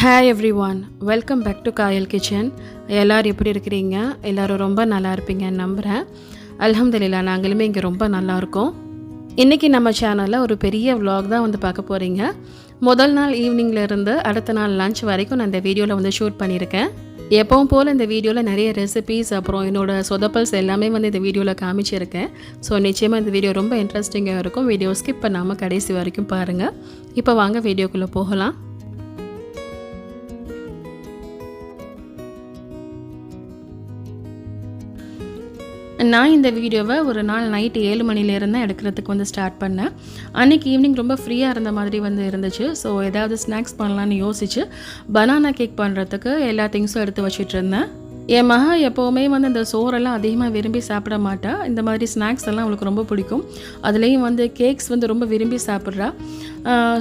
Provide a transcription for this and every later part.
Hi everyone welcome back to Kayal kitchen எல்லோரும் எப்படி இருக்கிறீங்க? எல்லோரும் ரொம்ப நல்லா இருப்பீங்கன்னு நம்புகிறேன் அலமதுல்லா நாங்களுமே இங்கே ரொம்ப நல்லா இருக்கோம். இன்றைக்கி நம்ம சேனலில் ஒரு பெரிய vlog தான் வந்து பார்க்க போகிறீங்க முதல் நாள் ஈவினிங்லேருந்து அடுத்த நாள் லஞ்ச் வரைக்கும் நான் இந்த வீடியோவில் வந்து ஷூட் பண்ணியிருக்கேன். எப்பவும் போல் இந்த வீடியோவில் நிறைய ரெசிபீஸ் அப்புறம் என்னோட சொதப்பல்ஸ் எல்லாமே வந்து இந்த வீடியோவில் காமிச்சிருக்கேன். ஸோ நிச்சயமாக இந்த வீடியோ ரொம்ப இன்ட்ரெஸ்டிங்காக இருக்கும். வீடியோ ஸ்கிப் பண்ணாமல் கடைசி வரைக்கும் பாருங்கள் இப்போ வாங்க வீடியோக்குள்ளே போகலாம். நான் இந்த வீடியோவை ஒரு நாள் நைட்டு ஏழு மணிலேருந்து தான் எடுக்கிறதுக்கு வந்து ஸ்டார்ட் பண்ணேன். அன்றைக்கி ஈவினிங் ரொம்ப ஃப்ரீயாக இருந்த மாதிரி வந்து இருந்துச்சு. ஸோ ஏதாவது ஸ்நாக்ஸ் பண்ணலான்னு யோசிச்சு பனானா கேக் பண்ணுறதுக்கு எல்லா திங்ஸும் எடுத்து வச்சிட்டு இருந்தேன். என் மகா எப்போவுமே வந்து இந்த சோறெல்லாம் அதிகமாக விரும்பி சாப்பிட மாட்டா. இந்த மாதிரி ஸ்நாக்ஸ் எல்லாம் அவளுக்கு ரொம்ப பிடிக்கும். அதுலேயும் வந்து கேக்ஸ் வந்து ரொம்ப விரும்பி சாப்பிட்றா.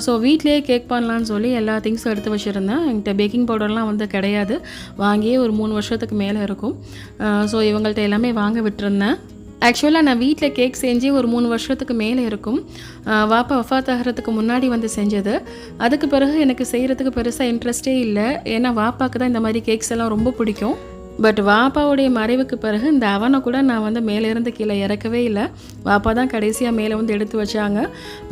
ஸோ வீட்லேயே கேக் பண்ணலான்னு சொல்லி எல்லா திங்ஸும் எடுத்து வச்சுருந்தேன் என்கிட்ட பேக்கிங் பவுடர்லாம் வந்து கிடையாது. வாங்கியே ஒரு மூணு வருஷத்துக்கு மேலே இருக்கும். ஸோ இவங்கள்ட்ட எல்லாமே வாங்க விட்டுருந்தேன். ஆக்சுவலாக நான் வீட்டில் கேக் செஞ்சு ஒரு மூணு வருஷத்துக்கு மேலே இருக்கும். வாப்பா வஃத் ஆகிறதுக்கு முன்னாடி வந்து செஞ்சது. அதுக்கு பிறகு எனக்கு செய்கிறதுக்கு பெருசாக இன்ட்ரெஸ்டே இல்லை. ஏன்னா வாப்பாக்கு தான் இந்த மாதிரி கேக்ஸ் எல்லாம் ரொம்ப பிடிக்கும். பட் வாப்பாவுடைய மறைவுக்கு பிறகு இந்த அவனை கூட நான் வந்து மேலேருந்து கீழே இறக்கவே இல்லை. வாப்பா தான் கடைசியாக மேலே வந்து எடுத்து வச்சாங்க.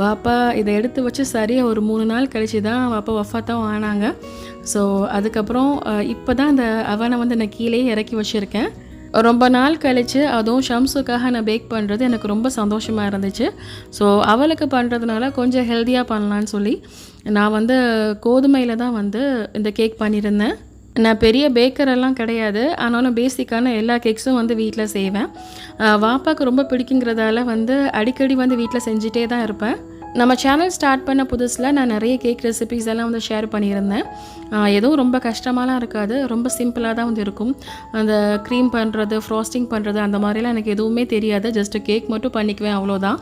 வாப்பா இதை எடுத்து வச்சு சரியாக ஒரு மூணு நாள் கழிச்சு தான் வாப்பா வஃபாத்தான் ஆனாங்க. ஸோ அதுக்கப்புறம் இப்போ தான் இந்த அவனை வந்து நான் கீழே இறக்கி வச்சுருக்கேன். ரொம்ப நாள் கழித்து அதுவும் ஷம்ஸுக்காக நான் பேக் பண்ணுறது எனக்கு ரொம்ப சந்தோஷமாக இருந்துச்சு. ஸோ அவளுக்கு பண்ணுறதுனால கொஞ்சம் ஹெல்த்தியாக பண்ணலான்னு சொல்லி நான் வந்து கோதுமையில் தான் வந்து இந்த கேக் பண்ணியிருந்தேன். நான் பெரிய பேக்கர் எல்லாம் கிடையாது. ஆனாலும் பேசிக்கான எல்லா கேக்ஸும் வந்து வீட்டில் செய்வேன். வாப்பாவுக்கு வாப்பாக்கு ரொம்ப பிடிக்குங்கிறதால வந்து அடிக்கடி வந்து வீட்டில் செஞ்சுட்டே தான் இருப்பேன். நம்ம சேனல் ஸ்டார்ட் பண்ண புதுசில் நான் நிறைய கேக் ரெசிபிஸ் எல்லாம் வந்து ஷேர் பண்ணியிருந்தேன். எதுவும் ரொம்ப கஷ்டமாலாம் இருக்காது. ரொம்ப சிம்பிளாக தான் வந்து இருக்கும். அந்த க்ரீம் பண்ணுறது ஃப்ராஸ்டிங் பண்ணுறது அந்த மாதிரிலாம் எனக்கு எதுவுமே தெரியாது. ஜஸ்ட்டு கேக் மட்டும் பண்ணிக்குவேன் அவ்வளோதான்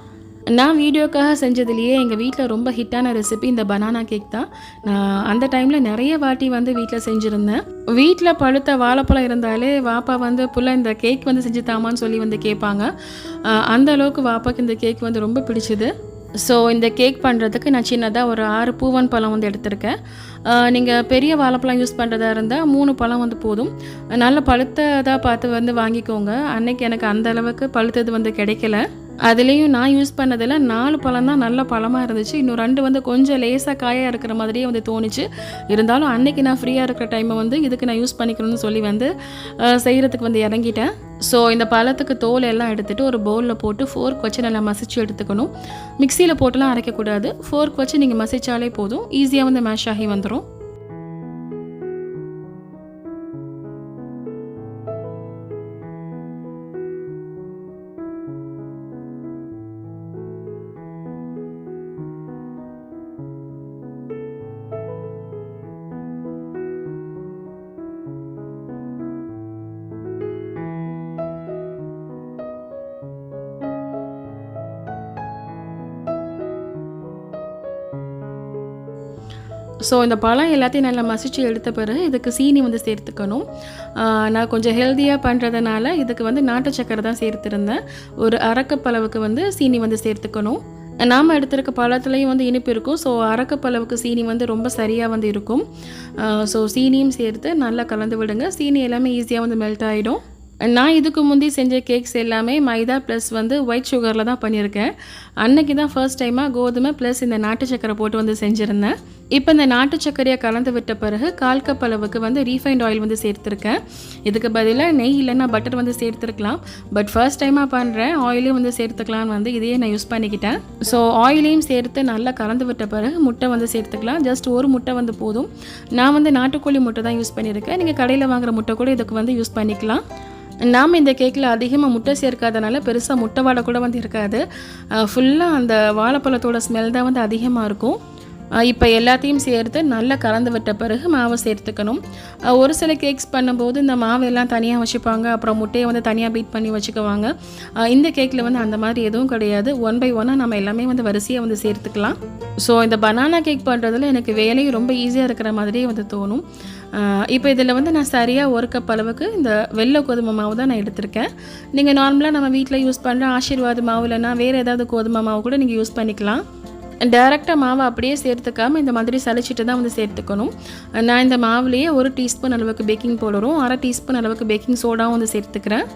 நான் வீடியோக்காக செஞ்சதுலேயே எங்கள் வீட்டில் ரொம்ப ஹிட்டான ரெசிபி இந்த பனானா கேக் தான். நான் அந்த டைமில் நிறைய வாட்டி வந்து வீட்டில் செஞ்சுருந்தேன். வீட்டில் பழுத்த வாழைப்பழம் இருந்தாலே வாப்பா வந்து புள்ள இந்த கேக் வந்து செஞ்சு தாமான்னு சொல்லி வந்து கேட்பாங்க. அந்த அளவுக்கு வாப்பாக்கு இந்த கேக் வந்து ரொம்ப பிடிச்சிது. ஸோ இந்த கேக் பண்ணுறதுக்கு நான் சின்னதாக ஒரு ஆறு பூவன் பழம் வந்து எடுத்திருக்கேன். நீங்கள் பெரிய வாழைப்பழம் யூஸ் பண்ணுறதா இருந்தால் மூணு பழம் வந்து போதும். நல்ல பழுத்ததாக பார்த்து வந்து வாங்கிக்கோங்க. அன்னைக்கு எனக்கு அந்த அளவுக்கு பழுத்தது வந்து கிடைக்கல. அதுலேயும் நான் யூஸ் பண்ணதில் நாலு பழம் தான் நல்ல பழமாக இருந்துச்சு. இன்னும் ரெண்டு வந்து கொஞ்சம் லேசாக காயாக இருக்கிற மாதிரியே வந்து தோணுச்சு. இருந்தாலும் அன்றைக்கி நான் ஃப்ரீயாக இருக்கிற டைமை வந்து இதுக்கு நான் யூஸ் பண்ணிக்கணும்னு சொல்லி வந்து செய்கிறதுக்கு வந்து இறங்கிட்டேன். ஸோ இந்த பழத்துக்கு தோல் எல்லாம் எடுத்துகிட்டு ஒரு பவுலில் போட்டு ஃபோர்க் வச்சு நல்லா மசிச்சு எடுத்துக்கணும். மிக்சியில் போட்டுலாம் அரைக்கக்கூடாது. ஃபோர்க் வச்சு நீங்கள் மசித்தாலே போதும். ஈஸியாக வந்து மேஷ் ஆகி வந்துடும் ஸோ இந்த பழம் எல்லாத்தையும் நல்லா மசித்து எடுத்த பிறகு இதுக்கு சீனி வந்து சேர்த்துக்கணும். நான் கொஞ்சம் ஹெல்த்தியாக பண்ணுறதுனால இதுக்கு வந்து நாட்டு சக்கரை தான் சேர்த்துருந்தேன். ஒரு அரக்கப்பளவுக்கு வந்து சீனி வந்து சேர்த்துக்கணும். நாம் எடுத்திருக்க பழத்துலேயும் வந்து இனிப்பு இருக்கும். ஸோ அரக்கப்பளவுக்கு சீனி வந்து ரொம்ப சரியாக வந்து இருக்கும். ஸோ சீனியும் சேர்த்து நல்லா கலந்து விடுங்க. சீனி எல்லாமே ஈஸியாக வந்து மெல்ட் ஆகிடும் நான் இதுக்கு முந்தி செஞ்ச கேக்ஸ் எல்லாமே மைதா ப்ளஸ் வந்து ஒயிட் சுகரில் தான் பண்ணியிருக்கேன். அன்னைக்கு தான் ஃபர்ஸ்ட் டைமாக கோதுமை ப்ளஸ் இந்த நாட்டு சக்கரை போட்டு வந்து செஞ்சுருந்தேன். இப்போ இந்த நாட்டு சர்க்கரையை கலந்து விட்ட பிறகு கால் கப் அளவுக்கு வந்து ரீஃபைண்ட் ஆயில் வந்து சேர்த்துருக்கேன். இதுக்கு பதிலாக நெய் இல்லைன்னா பட்டர் வந்து சேர்த்துருக்கலாம். பட் ஃபர்ஸ்ட் டைமாக பண்ணுறேன் ஆயிலையும் வந்து சேர்த்துக்கலாம்னு வந்து இதையே நான் யூஸ் பண்ணிக்கிட்டேன். ஸோ ஆயிலையும் சேர்த்து நல்லா கலந்து விட்ட பிறகு முட்டை வந்து சேர்த்துக்கலாம். ஜஸ்ட் ஒரு முட்டை வந்து போதும். நான் வந்து நாட்டுக்கோழி முட்டை தான் யூஸ் பண்ணியிருக்கேன். நீங்கள் கடையில் வாங்குகிற முட்டை கூட இதுக்கு வந்து யூஸ் பண்ணிக்கலாம். நாம் இந்த கேக்கில் அதிகமாக முட்டை சேர்க்காதனால பெருசாக முட்டை வாடை கூட வந்து இருக்காது. ஃபுல்லாக அந்த வாழைப்பழத்தோட ஸ்மெல் தான் வந்து அதிகமாக இருக்கும். இப்போ எல்லாத்தையும் சேர்த்து நல்லா கலந்து விட்ட பிறகு மாவை சேர்த்துக்கணும். ஒரு சில கேக்ஸ் பண்ணும்போது இந்த மாவெல்லாம் தனியாக வச்சுப்பாங்க. அப்புறம் முட்டையை வந்து தனியாக பீட் பண்ணி வச்சுக்குவாங்க. இந்த கேக்கில் வந்து அந்த மாதிரி எதுவும் கிடையாது. ஒன் பை ஒன்னாக நம்ம எல்லாமே வந்து வரிசையாக வந்து சேர்த்துக்கலாம். ஸோ இந்த பனானா கேக் பண்ணுறதுல எனக்கு வேலையும் ரொம்ப ஈஸியாக இருக்கிற மாதிரியே வந்து தோணும். இப்போ இதில் வந்து நான் சரியாக ஒரு கப் அளவுக்கு இந்த வெள்ளை கோதுமை மாவு தான் நான் எடுத்திருக்கேன். நீங்கள் நார்மலாக நம்ம வீட்டில் யூஸ் பண்ணுற ஆசீர்வாத மாவு இல்லைன்னா வேறு ஏதாவது கோதுமை மாவு கூட நீங்கள் யூஸ் பண்ணிக்கலாம். டேரெக்டாக மாவை அப்படியே சேர்த்துக்காமல் இந்த மாதிரி சலிச்சிட்டு தான் வந்து சேர்த்துக்கணும். நான் இந்த மாவுலேயே ஒரு டீஸ்பூன் அளவுக்கு பேக்கிங் பவுடரும் அரை டீஸ்பூன் அளவுக்கு பேக்கிங் சோடாவும் வந்து சேர்த்துக்கிறேன்.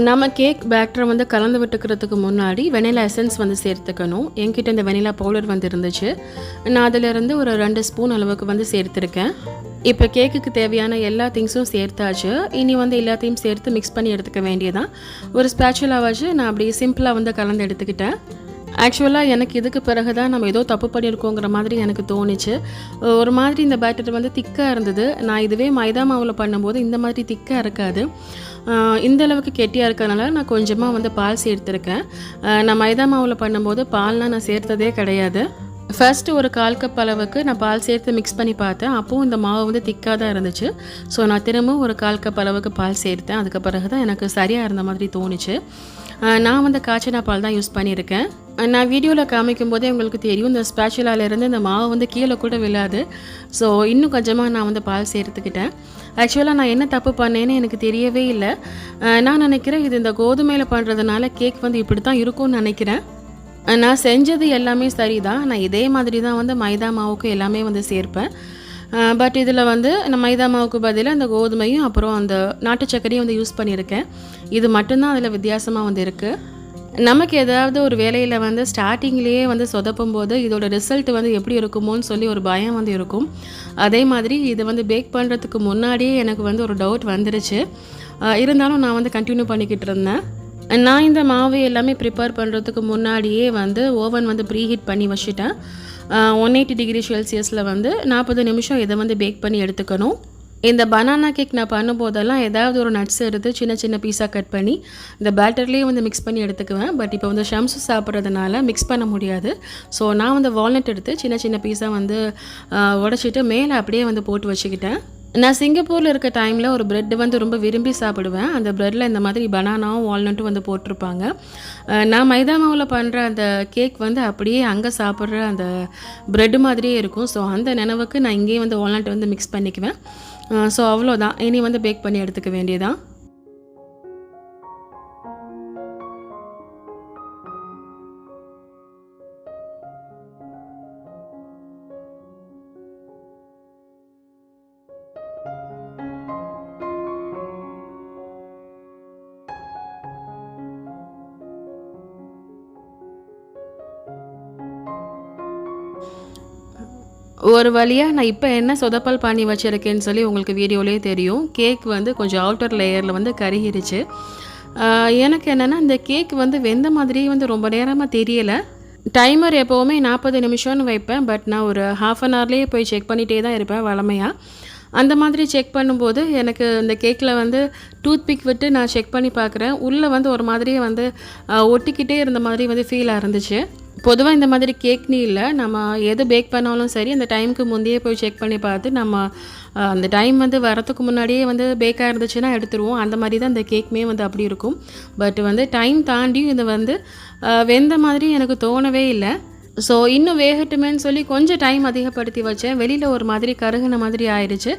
நம்ம கேக் பேட்டரை வந்து கலந்து விட்டுக்கிறதுக்கு முன்னாடி வெனிலா எசன்ஸ் வந்து சேர்த்துக்கணும். என்கிட்ட இந்த வெனிலா பவுடர் வந்து இருந்துச்சு. நான் அதிலிருந்து ஒரு ரெண்டு ஸ்பூன் அளவுக்கு வந்து சேர்த்துருக்கேன். இப்போ கேக்குக்கு தேவையான எல்லா திங்ஸும் சேர்த்தாச்சு. இனி வந்து எல்லாத்தையும் சேர்த்து மிக்ஸ் பண்ணி எடுத்துக்க வேண்டியதான் ஒரு ஸ்பேச்சுலாவாச்சு நான் அப்படி சிம்பிளாக வந்து கலந்து எடுத்துக்கிட்டேன். ஆக்சுவலாக எனக்கு இதுக்கு பிறகு தான் நம்ம ஏதோ தப்பு பண்ணியிருக்கோங்கிற மாதிரி எனக்கு தோணுச்சு. ஒரு மாதிரி இந்த பேட்டர் வந்து திக்காக இருந்தது. நான் இதுவே மைதா மாவில் பண்ணும்போது இந்த மாதிரி திக்காக இருக்காது. இந்த அளவுக்கு கெட்டியாக இருக்கிறதுனால நான் கொஞ்சமாக வந்து பால் சேர்த்துருக்கேன். நான் மைதா மாவில் பண்ணும்போது பால்லாம் நான் சேர்த்ததே கிடையாது. ஃபர்ஸ்ட் ஒரு கால் கப் அளவுக்கு நான் பால் சேர்த்து மிக்ஸ் பண்ணி பார்த்தேன். அப்போவும் இந்த மாவு வந்து திக்காக தான் இருந்துச்சு. ஸோ நான் திரும்பவும் ஒரு கால் கப் அளவுக்கு பால் சேர்த்தேன். அதுக்கு பிறகு தான் எனக்கு சரியாக இருந்த மாதிரி தோணுச்சு. நான் வந்து காய்ச்சனா பால் தான் யூஸ் பண்ணியிருக்கேன். நான் வீடியோவில் காமிக்கும் போதே உங்களுக்கு தெரியும் இந்த spatula-ல இந்த மாவு வந்து கீழே கூட விழாது. ஸோ இன்னும் கொஞ்சமாக நான் வந்து பால் சேர்த்துக்கிட்டேன். ஆக்சுவலாக நான் என்ன தப்பு பண்ணேன்னு எனக்கு தெரியவே இல்லை. நான் நினைக்கிறேன் இது இந்த கோதுமையில் பண்ணுறதுனால கேக் வந்து இப்படி தான் இருக்கும்னு நினைக்கிறேன். நான் செஞ்சது எல்லாமே சரிதான். நான் இதே மாதிரி தான் வந்து மைதா மாவுக்கு எல்லாமே வந்து சேர்ப்பேன். பட் இதில் வந்து நான் மைதா மாவுக்கு பதிலாக அந்த கோதுமையும் அப்புறம் அந்த நாட்டு சர்க்கரையும் வந்து யூஸ் பண்ணியிருக்கேன் இது மட்டும்தான் அதில் வித்தியாசமாக வந்து இருக்குது நமக்கு ஏதாவது ஒரு வேலையில் வந்து ஸ்டார்டிங்லேயே வந்து சொதப்பும் போது இதோட ரிசல்ட் வந்து எப்படி இருக்குமோன்னு சொல்லி ஒரு பயம் வந்து இருக்கும். அதே மாதிரி இது வந்து பேக் பண்ணுறதுக்கு முன்னாடியே எனக்கு வந்து ஒரு டவுட் வந்துருச்சு. இருந்தாலும் நான் வந்து கண்டினியூ பண்ணிக்கிட்டு இருந்தேன். நான் இந்த மாவு எல்லாமே ப்ரிப்பேர் பண்ணுறதுக்கு முன்னாடியே வந்து ஓவன் வந்து ப்ரீஹீட் பண்ணி வச்சுட்டேன். ஒன் எயிட்டி டிகிரி செல்சியஸில் வந்து நாற்பது நிமிஷம் இதை வந்து பேக் பண்ணி எடுத்துக்கணும். இந்த பனானா கேக் நான் பண்ணும்போதெல்லாம் ஏதாவது ஒரு நட்ஸ் எடுத்து சின்ன சின்ன பீஸாக கட் பண்ணி இந்த பேட்டர்லேயே வந்து மிக்ஸ் பண்ணி எடுத்துக்குவேன். பட் இப்போ வந்து ஷம்ஸு சாப்பிட்றதுனால மிக்ஸ் பண்ண முடியாது. ஸோ நான் வந்து வால்நட் எடுத்து சின்ன சின்ன பீஸாக வந்து உடச்சிட்டு மேலே அப்படியே வந்து போட்டு வச்சுக்கிட்டேன். நான் சிங்கப்பூரில் இருக்க டைமில் ஒரு பிரெட் வந்து ரொம்ப விரும்பி சாப்பிடுவேன். அந்த ப்ரெட்டில் இந்த மாதிரி பனானாவும் வால்நட்டும் வந்து போட்டிருப்பாங்க. நான் மைதா மாவில் பண்ணுற அந்த கேக் வந்து அப்படியே அங்கே சாப்பிட்ற அந்த பிரெட் மாதிரியே இருக்கும். ஸோ அந்த நினைவுக்கு நான் இங்கேயே வந்து வால்நட் வந்து மிக்ஸ் பண்ணிக்குவேன். ஸோ அவ்வளோதான் இனி வந்து பேக் பண்ணி எடுத்துக்க வேண்டியதான் ஒரு வழியாக நான் இப்போ என்ன சொதப்பல் பண்ணி வச்சுருக்கேன்னு சொல்லி உங்களுக்கு வீடியோலேயே தெரியும். கேக் வந்து கொஞ்சம் அவுட்டர் லேயரில் வந்து கருகிருச்சு. எனக்கு என்னென்னா இந்த கேக் வந்து வெந்த மாதிரியே வந்து ரொம்ப நேரமாக தெரியலை. டைமர் எப்போவுமே நாற்பது நிமிஷம்னு வைப்பேன். பட் நான் ஒரு ஹாஃப் அன் ஹவர்லேயே போய் செக் பண்ணிகிட்டே தான் இருப்பேன் வளமையாக அந்த மாதிரி செக் பண்ணும்போது எனக்கு இந்த கேக்கில் வந்து டூத் பிக் விட்டு நான் செக் பண்ணி பார்க்குறேன். உள்ளே வந்து ஒரு மாதிரியே வந்து ஒட்டிக்கிட்டே இருந்த மாதிரி வந்து ஃபீல் இருந்துச்சு. பொதுவாக இந்த மாதிரி கேக்னு இல்லை. நம்ம எது பேக் பண்ணாலும் சரி அந்த டைமுக்கு முந்தையே போய் செக் பண்ணி பார்த்து நம்ம அந்த டைம் வந்து வரத்துக்கு முன்னாடியே வந்து பேக்காக இருந்துச்சுன்னா எடுத்துருவோம். அந்த மாதிரி தான் இந்த கேக்குமே வந்து அப்படி இருக்கும். பட் வந்து டைம் தாண்டியும் இது வந்து வெந்த மாதிரி எனக்கு தோணவே இல்லை. ஸோ இன்னும் வேகட்டுமேன்னு சொல்லி கொஞ்சம் டைம் அதிகப்படுத்தி வச்சேன். வெளியில் ஒரு மாதிரி கருகுன மாதிரி ஆயிடுச்சு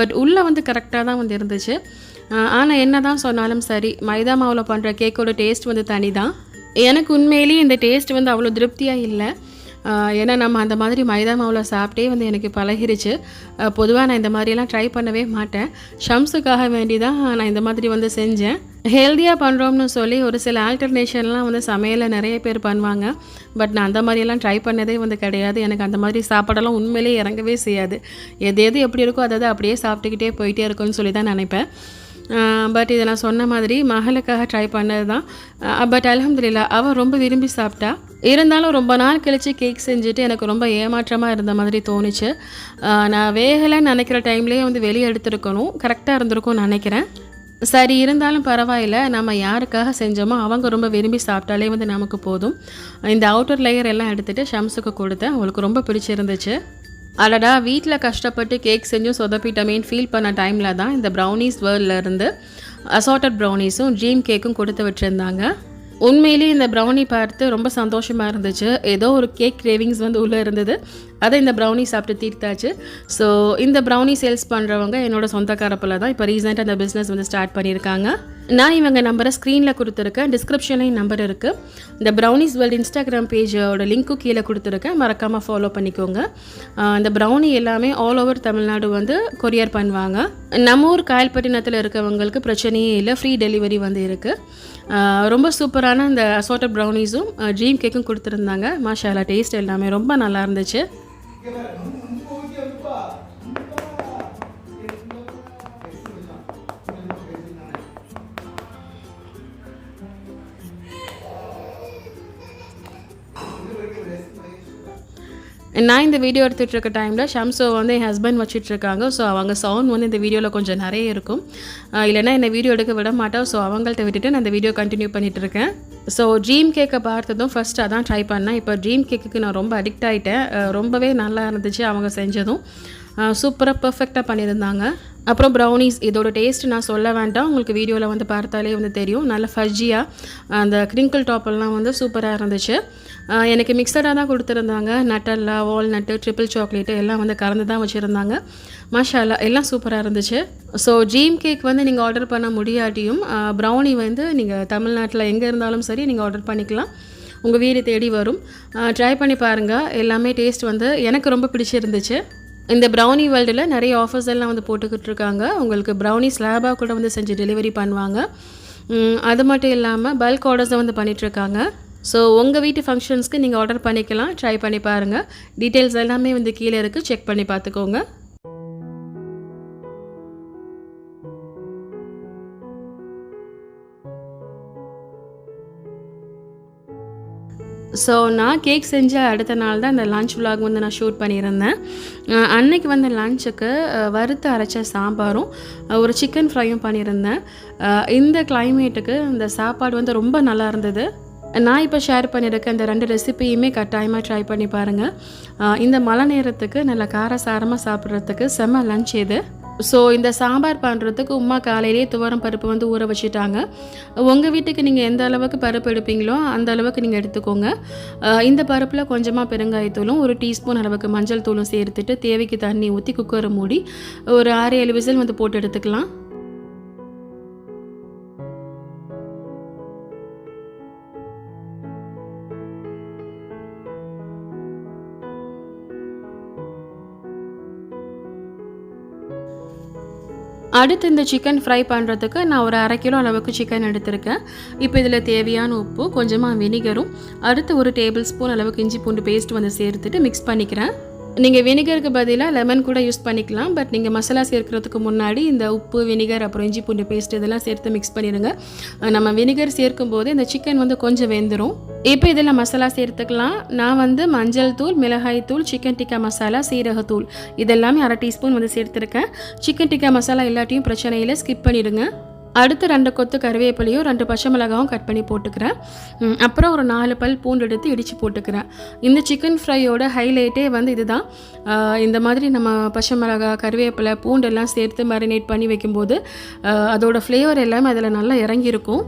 பட் உள்ளே வந்து கரெக்டாக தான் வந்து இருந்துச்சு. ஆனால் என்ன தான் சொன்னாலும் சரி மைதா மாவில் பண்ணுற கேக்கோட டேஸ்ட் வந்து தனி தான் எனக்கு உண்மையிலேயே இந்த டேஸ்ட் வந்து அவ்வளோ திருப்தியாக இல்லை. ஏன்னா நம்ம அந்த மாதிரி மைதா மாவில் சாப்பிட்டே வந்து எனக்கு பழகிருச்சு. பொதுவாக நான் இந்த மாதிரியெல்லாம் ட்ரை பண்ணவே மாட்டேன். ஷம்ஸுக்காக வேண்டி தான் நான் இந்த மாதிரி வந்து செஞ்சேன். ஹெல்த்தியாக பண்ணுறோம்னு சொல்லி ஒரு சில ஆல்டர்னேஷன்லாம் வந்து சமையலில் நிறைய பேர் பண்ணுவாங்க. பட் நான் அந்த மாதிரியெல்லாம் ட்ரை பண்ணதே வந்து கிடையாது. எனக்கு அந்த மாதிரி சாப்பாடெல்லாம் உண்மையிலேயே இறங்கவே செய்யாது. எது எது எப்படி இருக்கோ அதை அதை அப்படியே சாப்பிட்டுக்கிட்டே போயிட்டே இருக்கும்னு சொல்லி தான் நினைப்பேன். பட் இதை நான் சொன்ன மாதிரி மகளுக்காக ட்ரை பண்ணது தான் பட் அலமதுல்லா அவள் ரொம்ப விரும்பி சாப்பிட்டா. இருந்தாலும் ரொம்ப நாள் கழித்து கேக் செஞ்சுட்டு எனக்கு ரொம்ப ஏமாற்றமாக இருந்த மாதிரி தோணுச்சு. நான் வேகலைன்னு நினைக்கிற டைம்லேயே வந்து வெளியே எடுத்துருக்கணும். கரெக்டாக இருந்திருக்கும்னு நினைக்கிறேன். சரி இருந்தாலும் பரவாயில்ல. நம்ம யாருக்காக செஞ்சோமோ அவங்க ரொம்ப விரும்பி சாப்பிட்டாலே வந்து நமக்கு போதும். இந்த அவுட்டர் லேயர் எல்லாம் எடுத்துகிட்டு ஷம்ஸுக்கு கொடுத்தேன். அவளுக்கு ரொம்ப பிடிச்சிருந்துச்சு. அடடா வீட்டில் கஷ்டப்பட்டு கேக் செஞ்சும் சொதப்பிட்டமேன்னு ஃபீல் பண்ண டைமில் தான் இந்த ப்ரௌனிஸ் வேர்ல்ட்ல இருந்து அசார்ட்டட் ப்ரௌனிஸும் ட்ரீம் கேக்கும் கொடுத்து விட்டுருந்தாங்க. உண்மையிலேயே இந்த ப்ரௌனி பார்த்து ரொம்ப சந்தோஷமாக இருந்துச்சு. ஏதோ ஒரு கேக் கிரேவிங்ஸ் வந்து உள்ளே இருந்தது. அதை இந்த ப்ரௌனி சாப்பிட்டு தீர்த்தாச்சு. ஸோ இந்த ப்ரௌனி சேல்ஸ் பண்ணுறவங்க என்னோட சொந்தக்காரப்பில் தான். இப்போ ரீசெண்டாக அந்த பிஸ்னஸ் வந்து ஸ்டார்ட் பண்ணியிருக்காங்க. நான் இவங்க நம்பரை ஸ்க்ரீனில் கொடுத்துருக்கேன். டிஸ்கிரிப்ஷன்லேயும் நம்பர் இருக்குது இந்த ப்ரௌனிஸ் வேர்ல்டு இன்ஸ்டாகிராம் பேஜோட லிங்க்கும் கீழே கொடுத்துருக்கேன். மறக்காமல் ஃபாலோ பண்ணிக்கோங்க. இந்த ப்ரௌனி எல்லாமே ஆல் ஓவர் தமிழ்நாடு வந்து கொரியர் பண்ணுவாங்க. நம்ம ஊர் காயல்பட்டினத்தில் இருக்கவங்களுக்கு பிரச்சனையே இல்லை. ஃப்ரீ டெலிவரி வந்து இருக்குது ரொம்ப சூப்பரான இந்த அசோட்டட் ப்ரௌனிஸும் ட்ரீம் கேக்கும் கொடுத்துருந்தாங்க. மாஷாலா டேஸ்ட் எல்லாமே ரொம்ப நல்லா இருந்துச்சு. நான் இந்த வீடியோ எடுத்துகிட்டு இருக்க டைமில் ஷம்சோ வந்து என் ஹஸ்பண்ட் வச்சுட்டு இருக்காங்க ஸோ அவங்க சவுண்ட் வந்து இந்த வீடியோவில் கொஞ்சம் நிறைய இருக்கும். இல்லைன்னா என்னை வீடியோ எடுக்க விட மாட்டோம் ஸோ அவங்கள்ட்ட விட்டுட்டு நான் இந்த வீடியோ கண்டினியூ பண்ணிகிட்டு இருக்கேன் ஸோ ட்ரீம் கேக்கை பார்த்ததும் ஃபர்ஸ்ட் அதான் ட்ரை பண்ணேன். இப்போ ட்ரீம் கேக்குக்கு நான் ரொம்ப அடிக்ட் ஆகிட்டேன் ரொம்பவே நல்லா இருந்துச்சு அவங்க செஞ்சதும். சூப்பராக பர்ஃபெக்டாக பண்ணியிருந்தாங்க. அப்புறம் ப்ரௌனிஸ் இதோட டேஸ்ட் நான் சொல்ல வேண்டாம். உங்களுக்கு வீடியோவில் வந்து பார்த்தாலே வந்து தெரியும். நல்ல ஃபஜ்ஜியாக அந்த கிரிங்கிள் டாப்பெல்லாம் வந்து சூப்பராக இருந்துச்சு. எனக்கு மிக்சடாக தான் கொடுத்துருந்தாங்க. நட்டல்லா வால்நட்டு ட்ரிபிள் சாக்லேட்டு எல்லாம் வந்து கலந்து தான் வச்சுருந்தாங்க. மஷாலா எல்லாம் சூப்பராக இருந்துச்சு. ஸோ ட்ரீம் கேக் வந்து நீங்கள் ஆர்டர் பண்ண முடியாட்டியும் ப்ரௌனி வந்து நீங்கள் தமிழ்நாட்டில் எங்கே இருந்தாலும் சரி நீங்கள் ஆர்டர் பண்ணிக்கலாம். உங்கள் வீடு தேடி வரும். ட்ரை பண்ணி பாருங்கள் எல்லாமே டேஸ்ட் வந்து எனக்கு ரொம்ப பிடிச்சிருந்துச்சு. இந்த ப்ரௌனி வேர்ல்டில் நிறைய ஆஃபர்ஸ் எல்லாம் வந்து போட்டுக்கிட்டு இருக்காங்க. உங்களுக்கு ப்ரௌனி ஸ்லாபாக கூட வந்து செஞ்சு டெலிவரி பண்ணுவாங்க. அது மட்டும் இல்லாமல் பல்க் ஆர்டர்ஸை வந்து பண்ணிகிட்ருக்காங்க ஸோ உங்கள் வீட்டு ஃபங்க்ஷன்ஸ்க்கு நீங்கள் ஆர்டர் பண்ணிக்கலாம். ட்ரை பண்ணி பாருங்கள் டீட்டெயில்ஸ் எல்லாமே வந்து கீழே இருக்குது செக் பண்ணி பார்த்துக்கோங்க. ஸோ நான் கேக் செஞ்ச அடுத்த நாள் தான் இந்த லஞ்ச் விலாக் வந்து நான் ஷூட் பண்ணியிருந்தேன். அன்னைக்கு வந்து லஞ்சுக்கு வறுத்து அரைச்ச சாம்பாரும் ஒரு சிக்கன் ஃப்ரையும் பண்ணியிருந்தேன். இந்த கிளைமேட்டுக்கு இந்த சாப்பாடு வந்து ரொம்ப நல்லா இருந்தது. நான் இப்போ ஷேர் பண்ணியிருக்க இந்த ரெண்டு ரெசிபியுமே கட்டாயமாக ட்ரை பண்ணி பாருங்கள் இந்த மழை நேரத்துக்கு நல்ல காரசாரமாக சாப்பிட்றதுக்கு செம்ம லஞ்ச் இது. ஸோ இந்த சாம்பார் பண்ணுறதுக்கு உமா காலையிலேயே துவரம் பருப்பு வந்து ஊற வச்சுட்டாங்க. உங்கள் வீட்டுக்கு நீங்கள் எந்த அளவுக்கு பருப்பு எடுப்பீங்களோ அந்த அளவுக்கு நீங்கள் எடுத்துக்கோங்க. இந்த பருப்பில் கொஞ்சமாக பெருங்காயத்தூளும் ஒரு டீஸ்பூன் அளவுக்கு மஞ்சள் தூளும் சேர்த்துட்டு தேவைக்கு தண்ணி ஊற்றி குக்கரை மூடி ஒரு ஆறு ஏழு விசில் வந்து போட்டு எடுத்துக்கலாம். அடுத்து இந்த சிக்கன் ஃப்ரை பண்ணுறதுக்கு நான் ஒரு அரை கிலோ அளவுக்கு சிக்கன் எடுத்திருக்கேன். இப்போ இதில் தேவையான உப்பு கொஞ்சமாக வினிகரும் அடுத்து ஒரு டேபிள் ஸ்பூன் அளவுக்கு இஞ்சி பூண்டு பேஸ்ட் வந்து சேர்த்துட்டு மிக்ஸ் பண்ணிக்கிறேன். நீங்கள் வினிகருக்கு பதிலாக லெமன் கூட யூஸ் பண்ணிக்கலாம். பட் நீங்கள் மசாலா சேர்க்கறதுக்கு முன்னாடி இந்த உப்பு வினிகர் அப்புறம் இஞ்சி பூண்டு பேஸ்ட் இதெல்லாம் சேர்த்து மிக்ஸ் பண்ணிடுங்க. நம்ம வினிகர் சேர்க்கும் போது இந்த சிக்கன் வந்து கொஞ்சம் வெந்துடும் இப்போ இதில் மசாலா சேர்த்துக்கலாம். நான் வந்து மஞ்சள் தூள் மிளகாய் தூள் சிக்கன் டிக்கா மசாலா சீரகத்தூள் இதெல்லாமே அரை டீஸ்பூன் வந்து சேர்த்துருக்கேன். சிக்கன் டிக்கா மசாலா எல்லாத்தையும் பிரச்சனையில் ஸ்கிப் பண்ணிவிடுங்க அடுத்து ரெண்டு கொத்து கருவேப்பிலையும் ரெண்டு பச்சை மிளகாவும் கட் பண்ணி போட்டுக்கிறேன். அப்புறம் ஒரு நாலு பல் பூண்டு எடுத்து இடித்து போட்டுக்கிறேன். இந்த சிக்கன் ஃப்ரையோட ஹைலைட்டே வந்து இதுதான். இந்த மாதிரி நம்ம பச்சை மிளகா கருவேப்பிலை பூண்டெல்லாம் சேர்த்து மேரினேட் பண்ணி வைக்கும்போது அதோடய அதோட ஃப்ளேவர் எல்லாமே அதில் நல்லா இறங்கியிருக்கும்.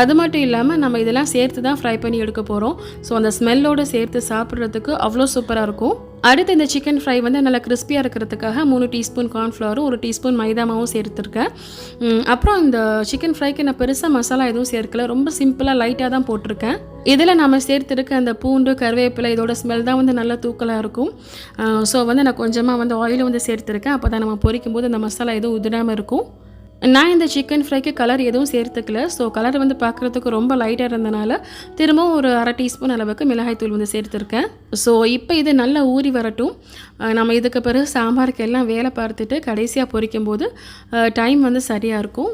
அது மட்டும் இல்லாமல் நம்ம இதெல்லாம் சேர்த்து தான் ஃப்ரை பண்ணி எடுக்க போகிறோம் ஸோ அந்த ஸ்மெல்லோடு சேர்த்து சாப்பிட்றதுக்கு அவ்வளோ சூப்பராக இருக்கும். அடுத்து இந்த சிக்கன் ஃப்ரை வந்து நல்லா கிறிஸ்பியாக இருக்கிறதுக்காக மூணு டீஸ்பூன் கார்ன்ஃப்ளவரும் ஒரு டீஸ்பூன் மைதா மாவும் சேர்த்துருக்கேன். அப்புறம் இந்த சிக்கன் ஃப்ரைக்கு நான் பெருசாக மசாலா எதுவும் சேர்க்கல. ரொம்ப சிம்பிளாக லைட்டாக தான் போட்டிருக்கேன். இதில் நம்ம சேர்த்துருக்க அந்த பூண்டு கருவேப்பிலை இதோட ஸ்மெல் தான் வந்து நல்லா தூக்கலாக இருக்கும். ஸோ வந்து நான் கொஞ்சமாக வந்து ஆயிலும் வந்து சேர்த்துருக்கேன். அப்போ தான் நம்ம பொரிக்கும் போது அந்த மசாலா எதுவும் உதிராமல் இருக்கும். நான் இந்த சிக்கன் ஃப்ரைக்கு கலர் எதுவும் சேர்த்துக்கல. ஸோ கலர் வந்து பார்க்குறதுக்கு ரொம்ப லைட்டாக இருந்தனால திரும்பவும் ஒரு அரை டீஸ்பூன் அளவுக்கு மிளகாய்த்தூள் வந்து சேர்த்துருக்கேன். ஸோ இப்போ இது நல்லா ஊறி வரட்டும். நம்ம இதுக்கு பிறகு சாம்பாருக்கு எல்லாம் வேலை பார்த்துட்டு கடைசியாக பொரிக்கும்போது டைம் வந்து சரியாக இருக்கும்.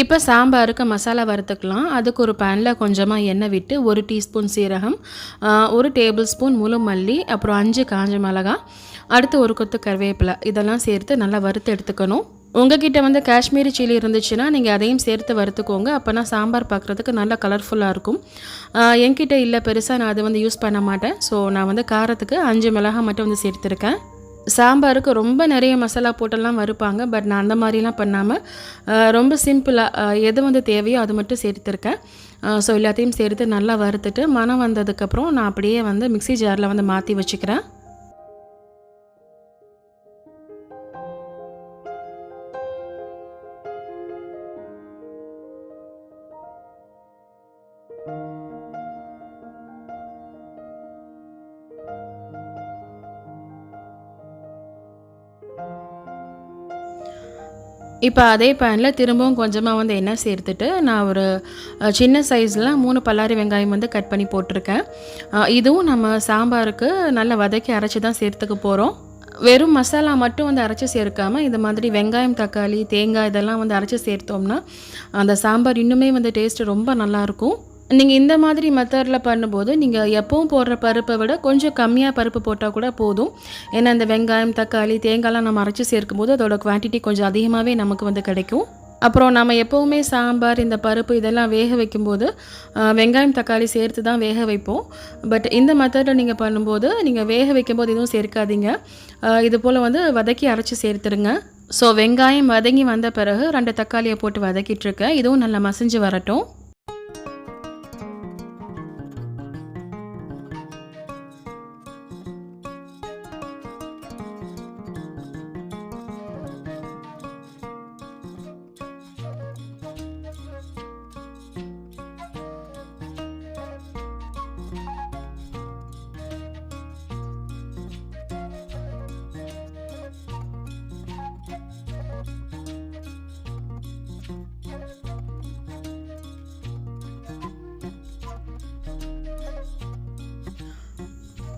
இப்போ சாம்பாருக்கு மசாலா வறுத்துக்கலாம். அதுக்கு ஒரு பேனில் கொஞ்சமாக எண்ணெய் விட்டு ஒரு டீஸ்பூன் சீரகம் ஒரு டேபிள் ஸ்பூன் முழு மல்லி அப்புறம் அஞ்சு காஞ்ச மிளகாய் அடுத்து ஒரு கொத்து கருவேப்பிலை. இதெல்லாம் சேர்த்து நல்லா வறுத்து எடுத்துக்கணும். உங்ககிட்ட வந்து காஷ்மீரி சில்லி இருந்துச்சுன்னா நீங்கள் அதையும் சேர்த்து வறுத்துக்கோங்க. அப்போனா சாம்பார் பார்க்குறதுக்கு நல்லா கலர்ஃபுல்லாக இருக்கும். என்கிட்ட இல்லை பெருசாக நான் அதை வந்து யூஸ் பண்ண மாட்டேன். ஸோ நான் வந்து காரத்துக்கு அஞ்சு மிளகாய் மட்டும் வந்து சேர்த்துருக்கேன். சாம்பாருக்கு ரொம்ப நிறைய மசாலா போட்டெல்லாம் வறுப்பாங்க. பட் நான் அந்த மாதிரிலாம் பண்ணாமல் ரொம்ப சிம்பிளாக எது வந்து தேவையோ அது மட்டும் சேர்த்துருக்கேன். ஸோ எல்லாத்தையும் சேர்த்து நல்லா வறுத்துட்டு மனம் வந்ததுக்கப்புறம் நான் அப்படியே வந்து மிக்ஸி ஜாரில் வந்து மாற்றி வச்சுக்கிறேன். இப்போ அதே பேனில் திரும்பவும் கொஞ்சமாக வந்து எண்ணெய் சேர்த்துட்டு நான் ஒரு சின்ன சைஸில் மூணு பல்லாரி வெங்காயம் வந்து கட் பண்ணி போட்டிருக்கேன். இதுவும் நம்ம சாம்பாருக்கு நல்லா வதக்கி அரைச்சி தான் சேர்த்துக்க போகிறோம் வெறும் மசாலா மட்டும் வந்து அரைச்சி சேர்க்காமல் இந்த மாதிரி வெங்காயம் தக்காளி தேங்காய் இதெல்லாம் வந்து அரைச்சி சேர்த்தோம்னா அந்த சாம்பார் இன்னுமே வந்து டேஸ்ட்டு ரொம்ப நல்லாயிருக்கும் நீங்கள் இந்த மாதிரி மெத்தடில் பண்ணும்போது நீங்கள் எப்பவும் போடுற பருப்பை விட கொஞ்சம் கம்மியாக பருப்பு போட்டால் கூட போதும். ஏன்னா இந்த வெங்காயம் தக்காளி தேங்காய்லாம் நம்ம அரைச்சி சேர்க்கும்போது அதோட குவான்டிட்டி கொஞ்சம் அதிகமாகவே நமக்கு வந்து கிடைக்கும். அப்புறம் நம்ம எப்போவுமே சாம்பார் இந்த பருப்பு இதெல்லாம் வேக வைக்கும்போது வெங்காயம் தக்காளி சேர்த்து தான் வேக வைப்போம். பட் இந்த மெத்தடில் நீங்கள் பண்ணும்போது நீங்கள் வேக வைக்கும்போது எதுவும் சேர்க்காதீங்க. இது போல் வந்து வதக்கி அரைச்சி சேர்த்துருங்க ஸோ வெங்காயம் வதங்கி வந்த பிறகு ரெண்டு தக்காளியை போட்டு வதக்கிட்டுருக்கேன் இதுவும் நல்லா மசிஞ்சு வரட்டும்.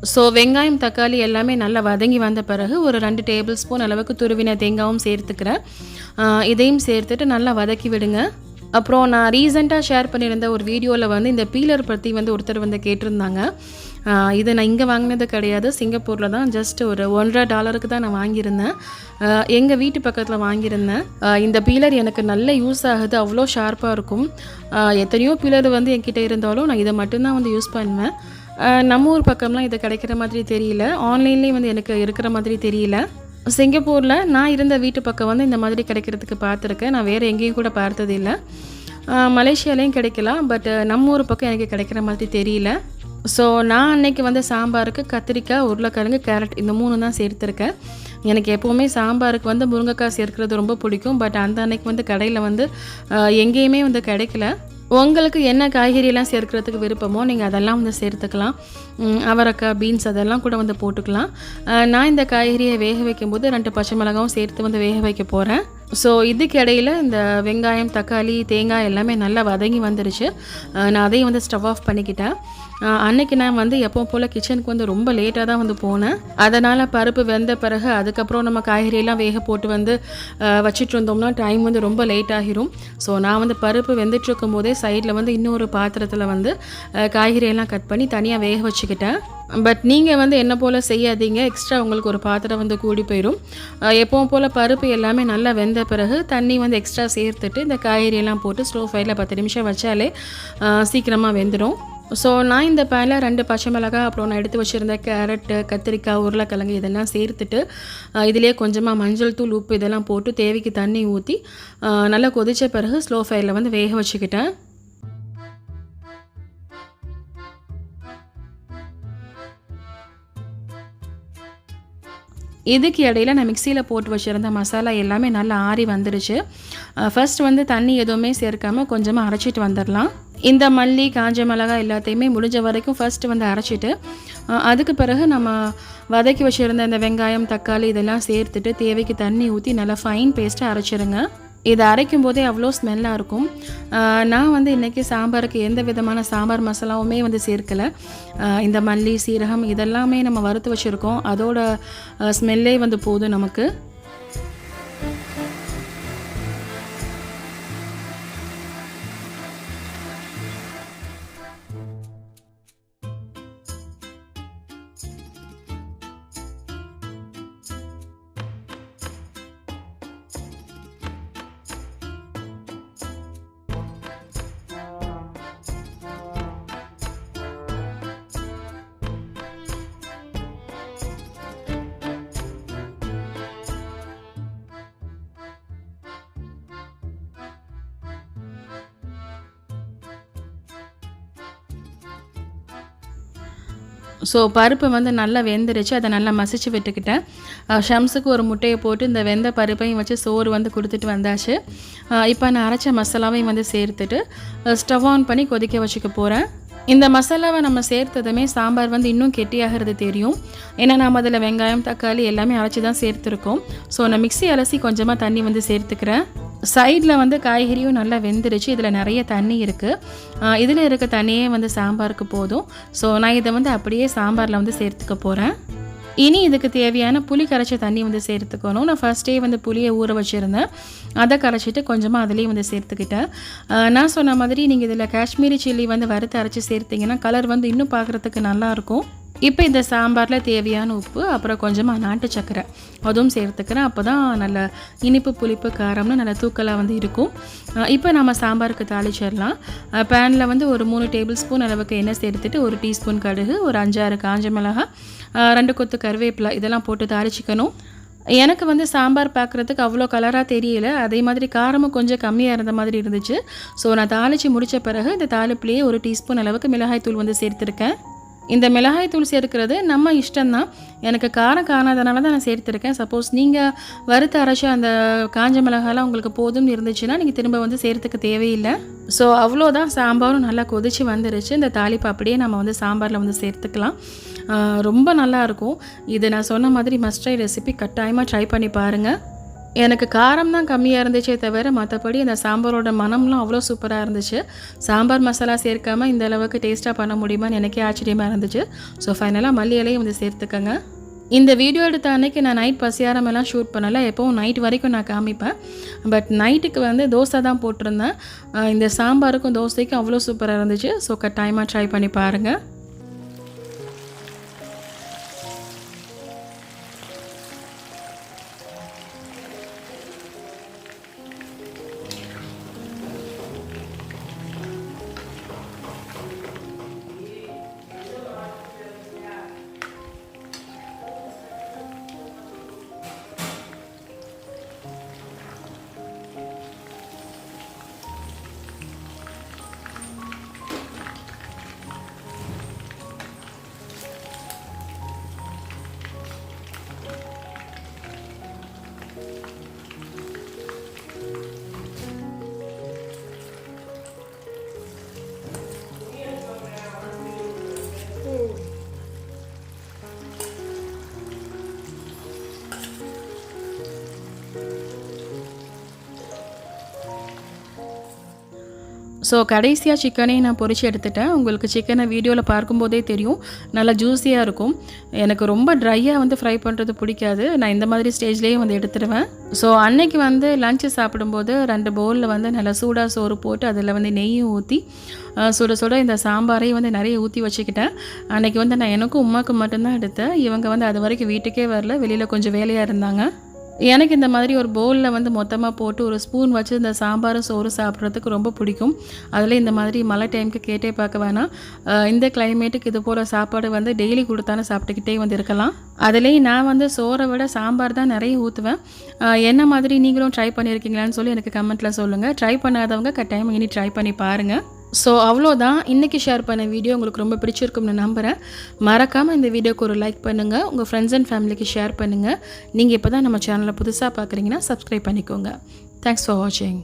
ஸோ வெங்காயம் தக்காளி எல்லாமே நல்லா வதங்கி வந்த பிறகு ஒரு ரெண்டு டேபிள் ஸ்பூன் அளவுக்கு துருவின தேங்காயும் சேர்த்துக்கிறேன். இதையும் சேர்த்துட்டு நல்லா வதக்கி விடுங்க. அப்புறம் நான் ரீசெண்டாக ஷேர் பண்ணியிருந்த ஒரு வீடியோவில் வந்து இந்த பீலர் பற்றி வந்து ஒருத்தர் வந்து கேட்டிருந்தாங்க. இதை இது நான் இங்கே வாங்கினது கிடையாது. சிங்கப்பூரில் தான் ஜஸ்ட் ஒரு ஒன்றரை டாலருக்கு தான் நான் வாங்கியிருந்தேன். எங்கள் வீட்டு பக்கத்தில் வாங்கியிருந்தேன். இந்த பீலர் எனக்கு நல்ல யூஸ் ஆகுது. அவ்வளோ ஷார்ப்பாக இருக்கும். எத்தனையோ பீலர் வந்து என்கிட்ட இருந்தாலும் நான் இதை மட்டும்தான் வந்து யூஸ் பண்ணுவேன். நம்ம ஊர் பக்கம்லாம் இது கிடைக்கிற மாதிரி தெரியல. ஆன்லைன்லேயும் வந்து எனக்கு இருக்கிற மாதிரி தெரியல. சிங்கப்பூரில் நான் இருந்த வீட்டு பக்கம் வந்து இந்த மாதிரி கிடைக்கிறதுக்கு பார்த்துருக்கேன். நான் வேறு எங்கேயும் கூட பார்த்தது இல்லை மலேசியாலேயும் கிடைக்கலாம் பட் நம்ம ஊர் பக்கம் எனக்கு கிடைக்கிற மாதிரி தெரியல. ஸோ நான் அன்னைக்கு வந்து சாம்பாருக்கு கத்திரிக்காய் உருளைக்கிழங்கு கேரட் இந்த மூணு தான் சேர்த்துருக்கேன். எனக்கு எப்போவுமே சாம்பாருக்கு வந்து முருங்கைக்காய் சேர்க்கிறது ரொம்ப பிடிக்கும். பட் அந்த அன்னைக்கு வந்து கடையில் வந்து எங்கேயுமே வந்து கிடைக்கல. உங்களுக்கு என்ன காய்கறியெல்லாம் சேர்க்கிறதுக்கு விருப்பமோ நீங்கள் அதெல்லாம் வந்து சேர்த்துக்கலாம். அவரக்காய் அவரைக்காய் பீன்ஸ் அதெல்லாம் கூட வந்து போட்டுக்கலாம். நான் இந்த காய்கறியை வேக வைக்கும்போது ரெண்டு பச்சை மிளகாவும் சேர்த்து வந்து வேக வைக்க போகிறேன் ஸோ இதுக்கு இடையில இந்த வெங்காயம் தக்காளி தேங்காய் எல்லாமே நல்லா வதங்கி வந்துருச்சு. நான் அதையும் வந்து ஸ்டவ் ஆஃப் பண்ணிக்கிட்டேன். அன்னைக்கு நான் வந்து எப்போ போல் கிச்சனுக்கு வந்து ரொம்ப லேட்டாக தான் வந்து போனேன். அதனால் பருப்பு வெந்த பிறகு அதுக்கப்புறம் நம்ம காய்கறியெல்லாம் வேக போட்டு வந்து வச்சுட்டு இருந்தோம்னா டைம் வந்து ரொம்ப லேட் ஆகிரும். ஸோ நான் வந்து பருப்பு வெந்துட்டுருக்கும் போதே சைடில் வந்து இன்னொரு பாத்திரத்தில் வந்து காய்கறியெல்லாம் கட் பண்ணி தனியாக வேக வச்சுக்கிட்டேன். பட் நீங்கள் வந்து என்ன போல் செய்யாதீங்க எக்ஸ்ட்ரா உங்களுக்கு ஒரு பாத்திரம் வந்து கூடி போயிடும் அஹ், எப்பவும் போல் பருப்பு எல்லாமே நல்லா வெந்த பிறகு தண்ணி வந்து எக்ஸ்ட்ரா சேர்த்துட்டு இந்த காய்கறியெல்லாம் போட்டு ஸ்லோ ஃபயரில் பத்து நிமிஷம் வச்சாலே சீக்கிரமாக வெந்துடும் ஸோ நான் இந்த பேனில் ரெண்டு பச்சை மிளகாய் அப்புறம் நான் எடுத்து வச்சுருந்த கேரட்டு கத்திரிக்காய் உருளைக்கிழங்கு இதெல்லாம் சேர்த்துட்டு இதிலே கொஞ்சமாக மஞ்சள் தூள் உப்பு இதெல்லாம் போட்டு தேவைக்கு தண்ணி ஊற்றி நல்லா கொதித்த பிறகு ஸ்லோ ஃபயரில் வந்து வேக வச்சுக்கிட்டேன். இதுக்கு இடையில நான் மிக்சியில் போட்டு வச்சுருந்த மசாலா எல்லாமே நல்லா ஆறி வந்துடுச்சு ஃபர்ஸ்ட் வந்து தண்ணி எதுவுமே சேர்க்காமல் கொஞ்சமாக அரைச்சிட்டு வந்துடலாம் இந்த மல்லி காஞ்ச மிளகாய் எல்லாத்தையுமே முடிஞ்ச வரைக்கும் ஃபஸ்ட்டு வந்து அரைச்சிட்டு அதுக்கு பிறகு நம்ம வதக்கி வச்சுருந்த இந்த வெங்காயம் தக்காளி இதெல்லாம் சேர்த்துட்டு தேவைக்கு தண்ணி ஊற்றி நல்லா ஃபைன் பேஸ்ட்டாக அரைச்சிருங்க. இதை அரைக்கும் போதே அவ்வளோ ஸ்மெல்லாக இருக்கும். நான் வந்து இன்றைக்கி சாம்பாருக்கு எந்த விதமான சாம்பார் மசாலாவுமே வந்து சேர்க்கலை. இந்த மல்லி சீரகம் இதெல்லாமே நம்ம வறுத்து வச்சுருக்கோம். அதோட ஸ்மெல்லே வந்து போதும் நமக்கு. ஸோ பருப்பு வந்து நல்லா வெந்துருச்சு. அதை நல்லா மசிச்சு விட்டுக்கிட்டேன். ஷம்ஸுக்கு ஒரு முட்டையை போட்டு இந்த வெந்த பருப்பையும் வச்சு சோறு வந்து கொடுத்துட்டு வந்தாச்சு. இப்போ நான் அரைச்ச மசாலாவையும் வந்து சேர்த்துட்டு ஸ்டவ் ஆன் பண்ணி கொதிக்க வச்சுக்க போகிறேன் இந்த மசாலாவை நம்ம சேர்த்ததுமே சாம்பார் வந்து இன்னும் கெட்டியாகிறது தெரியும். ஏன்னா நாம் அதில் வெங்காயம் தக்காளி எல்லாமே அரைச்சி தான் சேர்த்துருக்கோம். ஸோ நான் மிக்ஸி அலசி கொஞ்சமாக தண்ணி வந்து சேர்த்துக்கிறேன். சைடில் வந்து காய்கறியும் நல்லா வெந்துருச்சு. இதில் நிறைய தண்ணி இருக்குது இதில் இருக்க தண்ணியே வந்து சாம்பாருக்கு போதும். ஸோ நான் இதை வந்து அப்படியே சாம்பாரில் வந்து சேர்த்துக்க போகிறேன் இனி இதுக்கு தேவையான புளி கரைச்ச தண்ணி வந்து சேர்த்துக்கணும். நான் ஃபஸ்ட்டே வந்து புளியை ஊற வச்சுருந்தேன். அதை கரைச்சிட்டு கொஞ்சமாக அதுலேயும் வந்து சேர்த்துக்கிட்டேன். நான் சொன்ன மாதிரி நீங்கள் இதில் காஷ்மீரி சில்லி வந்து வறுத்து அரைச்சி சேர்த்தீங்கன்னா கலர் வந்து இன்னும் பார்க்குறதுக்கு நல்லாயிருக்கும் இப்போ இந்த சாம்பாரில் தேவையான உப்பு அப்புறம் கொஞ்சமாக நாட்டு சக்கரை. அதுவும் சேர்த்துக்கிறேன். அப்போ தான் நல்ல இனிப்பு புளிப்பு காரம்னு நல்ல தூக்கலாக வந்து இருக்கும். இப்போ நம்ம சாம்பாருக்கு தாளிச்சிடலாம். பேனில் வந்து ஒரு மூணு டேபிள் ஸ்பூன் அளவுக்கு எண்ணெய் சேர்த்துட்டு ஒரு டீஸ்பூன் கடுகு ஒரு அஞ்சாறு காஞ்ச மிளகா ரெண்டு கொத்து கருவேப்பிலை இதெல்லாம் போட்டு தாளிச்சிக்கணும். எனக்கு வந்து சாம்பார் பார்க்குறதுக்கு அவ்வளோ கலராக தெரியல. அதே மாதிரி காரமும் கொஞ்சம் கம்மியாக இருந்த மாதிரி இருந்துச்சு. ஸோ நான் தாளித்து முடித்த பிறகு இந்த தாளிப்புலேயே ஒரு டீஸ்பூன் அளவுக்கு மிளகாய் தூள் வந்து சேர்த்துருக்கேன். இந்த மிளகாய் தூள் சேர்க்கிறது நம்ம இஷ்டம்தான். எனக்கு காரம் காணாதனால தான் நான் சேர்த்துருக்கேன். சப்போஸ் நீங்கள் வறுத்து அரைச்ச அந்த காஞ்ச மிளகாயெலாம் உங்களுக்கு போதும்னு இருந்துச்சுன்னா நீங்கள் திரும்ப வந்து சேர்த்துக்க தேவையில்லை. ஸோ அவ்வளோதான். சாம்பாரும் நல்லா கொதிச்சு வந்துருச்சு. இந்த தாளிப்பு அப்படியே நம்ம வந்து சாம்பாரில் வந்து சேர்த்துக்கலாம். ரொம்ப நல்லா இருக்கும். இது நான் சொன்ன மாதிரி மஸ்டை ரெசிபி கட்டாயமாக ட்ரை பண்ணி பாருங்கள் எனக்கு காரம் தான் கம்மியாக இருந்துச்சே தவிர மற்றபடி அந்த சாம்பாரோட மனம்லாம் அவ்வளோ சூப்பராக இருந்துச்சு. சாம்பார் மசாலா சேர்க்காம இந்த அளவுக்கு டேஸ்ட்டாக பண்ண முடியுமான்னு எனக்கே ஆச்சரியமாக இருந்துச்சு. ஸோ ஃபைனலாக மல்லி இலையும் வந்து சேர்த்துக்கங்க. இந்த வீடியோ எடுத்த அன்னைக்கு நான் நைட் பசியாரமெல்லாம் ஷூட் பண்ணலை. எப்போவும் நைட் வரைக்கும் நான் காமிப்பேன். பட் நைட்டுக்கு வந்து தோசை தான் போட்டிருந்தேன். இந்த சாம்பாருக்கும் தோசைக்கும் அவ்வளோ சூப்பராக இருந்துச்சு. ஸோ கட்டாயமாக ட்ரை பண்ணி பாருங்கள் ஸோ கடைசியாக சிக்கனையும் நான் பொறிச்சு எடுத்துட்டேன். உங்களுக்கு சிக்கனை வீடியோவில் பார்க்கும்போதே தெரியும். நல்லா ஜூஸியாக இருக்கும். எனக்கு ரொம்ப ட்ரையாக வந்து ஃப்ரை பண்ணுறது பிடிக்காது. நான் இந்த மாதிரி ஸ்டேஜ்லேயும் வந்து எடுத்துடுவேன். ஸோ அன்னைக்கு வந்து லஞ்சு சாப்பிடும்போது ரெண்டு பவுலில் வந்து நல்லா சூடாக சோறு போட்டு அதில் வந்து நெய்யும் ஊற்றி சுட சுட இந்த சாம்பாரையும் வந்து நிறைய ஊற்றி வச்சுக்கிட்டேன். அன்னைக்கு வந்து நான் எனக்கும் உமாக்கு மட்டும்தான் எடுத்தேன். இவங்க வந்து அது வரைக்கும் வீட்டுக்கே வரல. வெளியில் கொஞ்சம் வேலையாக இருந்தாங்க. எனக்கு இந்த மாதிரி ஒரு பவுலில் வந்து மொத்தமாக போட்டு ஒரு ஸ்பூன் வச்சு இந்த சாம்பார் சோறு சாப்பிட்றதுக்கு ரொம்ப பிடிக்கும். அதில் இந்த மாதிரி மழை டைமுக்கு கேட்டே பார்க்க வேணாம். இந்த கிளைமேட்டுக்கு இது போல் சாப்பாடு வந்து டெய்லி கொடுத்தாலும் சாப்பிட்டுக்கிட்டே வந்து இருக்கலாம். அதுலேயும் நான் வந்து சோறை விட சாம்பார் தான் நிறைய ஊற்றுவேன் என்ன மாதிரி நீங்களும் ட்ரை பண்ணியிருக்கீங்களான்னு சொல்லி எனக்கு கமெண்ட்டில் சொல்லுங்கள் ட்ரை பண்ணாதவங்க கட்டாயம் இனி ட்ரை பண்ணி பாருங்கள் ஸோ அவ்வளோதான். இன்றைக்கி ஷேர் பண்ண வீடியோ உங்களுக்கு ரொம்ப பிடிச்சிருக்கும்னு நம்புகிறேன் மறக்காமல் இந்த வீடியோக்கு ஒரு லைக் பண்ணுங்கள் உங்கள் ஃப்ரெண்ட்ஸ் அண்ட் ஃபேமிலிக்கு ஷேர் பண்ணுங்கள் நீங்கள் இப்போ தான் நம்ம சேனலை புதுசாக பார்க்குறீங்கன்னா சப்ஸ்கிரைப் பண்ணிக்கோங்க. தேங்க்ஸ் ஃபார் வாட்சிங்